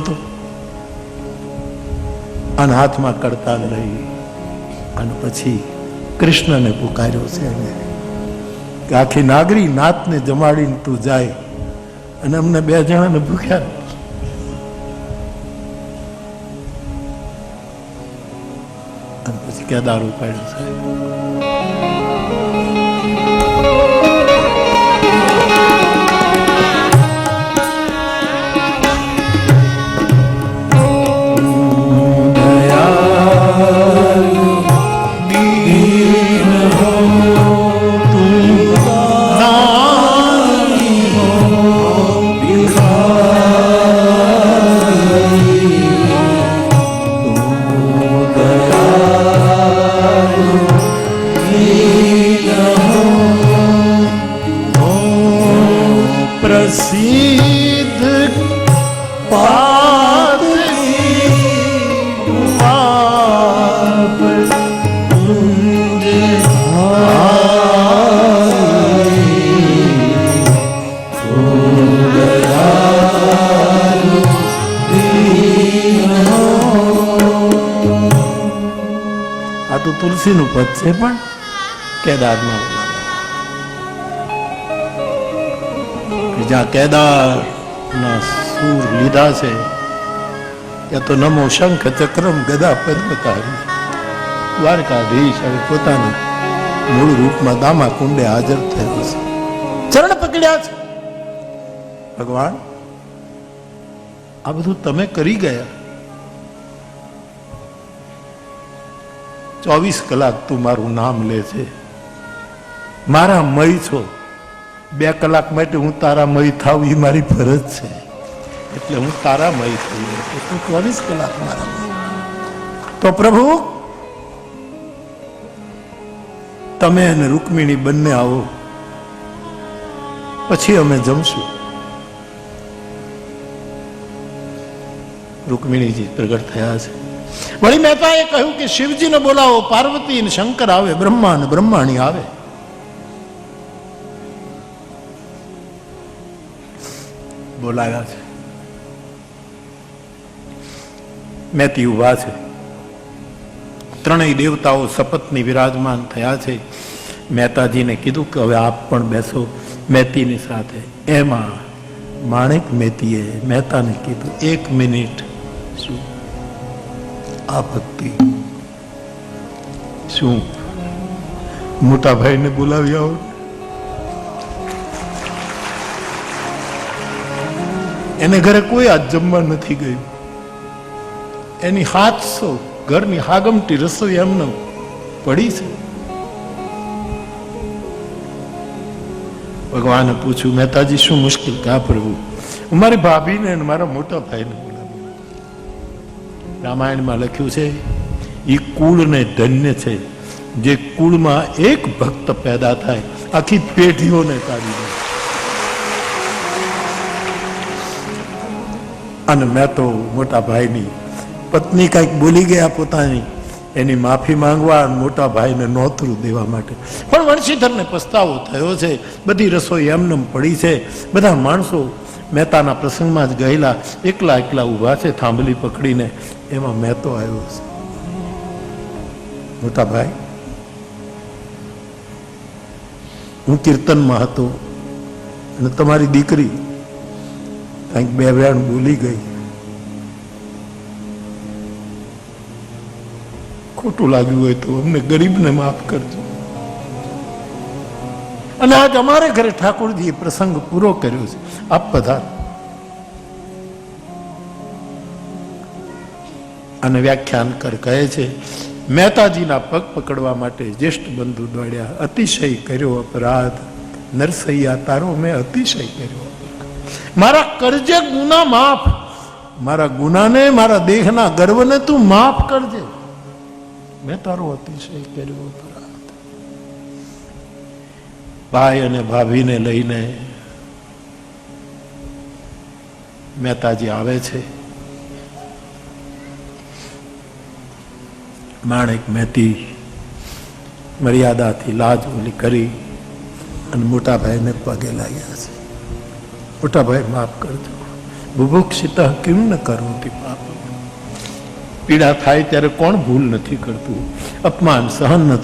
હતો અને હાથમાં કડતાલ લઈ અને પછી કૃષ્ણને પુકાર્યો છે એને કે આખી નાગરી નાતને જમાડીને તું જાય. અને અમને બે જણાને ભૂખ્યા. અને પછી કેદાર ઉપાડ્યો સાહેબ પ્રસિદ્ધ આ તો તુલસીનું પદ છે પણ કેદારમાં જ્યાં કેદાર ના સૂર લીધા છે, ત્યાં તો નમો શંખ ચક્રમ ગદા પદ્મકારી. દ્વારકાધીશ હવે પોતાના મૂળ રૂપમાં દામા કુંડે હાજર થયો છે. ચરણ પકડ્યા છે. ભગવાન, આ બધું તમે કરી ગયા. ચોવીસ કલાક તું મારું નામ લે છે. મારા મય છો. બે કલાક માટે હું તારા મય થાવ એ મારી ફરજ છે. એટલે હું તારા મય થઈ તું ચોવીસ કલાક મારા તો પ્રભુ, તમે અને રૂકમિણી બંને આવો. પછી અમે જમશું. રૂકમિણીજી પ્રગટ થયા છે. વળી મહેતાએ કહ્યું કે શિવજીને બોલાવો, પાર્વતી અને શંકર આવે, બ્રહ્મા અને બ્રહ્માણી આવે. બોલાવ્યા છે. મેતી ઊભા છે. ત્રણેય દેવતાઓ શપથની વિરાજમાન થયા છે. મહેતાજીને કીધું કે હવે આપ પણ બેસો મહેતીની સાથે. એમાં માણેક મેતીએ મહેતાને કીધું, એક મિનિટ શું? આ ભક્તિ શું? મોટા ભાઈને બોલાવી આવો. એને ઘરે કોઈ આજ જમવા નથી ગયું. એની હાથસો, ઘરની હાગમટી રસોઈ એમને પડી છે. ભગવાને પૂછ્યું, મહેતાજી, શું મુશ્કેલ? કા પ્રભુ મારી ભાભીને મારા મોટા ભાઈને રામાયણમાં લખ્યું છે એ કુળને ધન્ય છે, જે કુળમાં એક ભક્ત પેદા થાય, આખી પેઢીઓને કાઢી દે. અને મેં તો મોટા ભાઈની પત્ની કંઈક બોલી ગયા પોતાની, એની માફી માંગવા અને મોટા ભાઈને નોતરું દેવા માટે. પણ વંશીધરને પસ્તાવો થયો છે, બધી રસોઈ એમનેમ પડી છે. બધા માણસો મહેતાના પ્રસંગમાં જ ગયેલા, એકલા એકલા ઊભા છે થાંભલી પકડીને. એમાં મહેતો આવ્યો છે. મોટા ભાઈ, હું કીર્તનમાં હતો અને તમારી દીકરી કંઈક બે વેણ ભૂલી ગઈ. ખોટું લાગ્યું હોય તો અમને ગરીબને માફ કરજો. અને આજ અમારે ઘરે ઠાકોરજીએ પ્રસંગ પૂરો કર્યો છે. આપ પધાર અને વ્યાખ્યાન કર કહે છે, મહેતાજીના પગ પકડવા માટે જ્યેષ્ઠ બંધુ દોડ્યા. અતિશય કર્યો અપરાધ. નરસૈયા તારો મેં અતિશય કર્યો. મારા કરજે ગુના માફ. મારા ગુનાને, મારા દેહના ગર્વને તું માફ કરજે. મેં તારો અતિશય કર્યો ભાઈ અને ભાભીને લઈને મહેતાજી આવે છે. માણેક મહેતી મર્યાદાથી લાજ ઓલી કરી અને મોટા ભાઈને પગે લાગ્યા છે. મોટા ભાઈ માફ કરજો બુભુક્ષિતા કેમ ન કરોતિ પાપ પીડા થાય ત્યારે કોણ ભૂલ નથી કરતું? અપમાન સહન નથી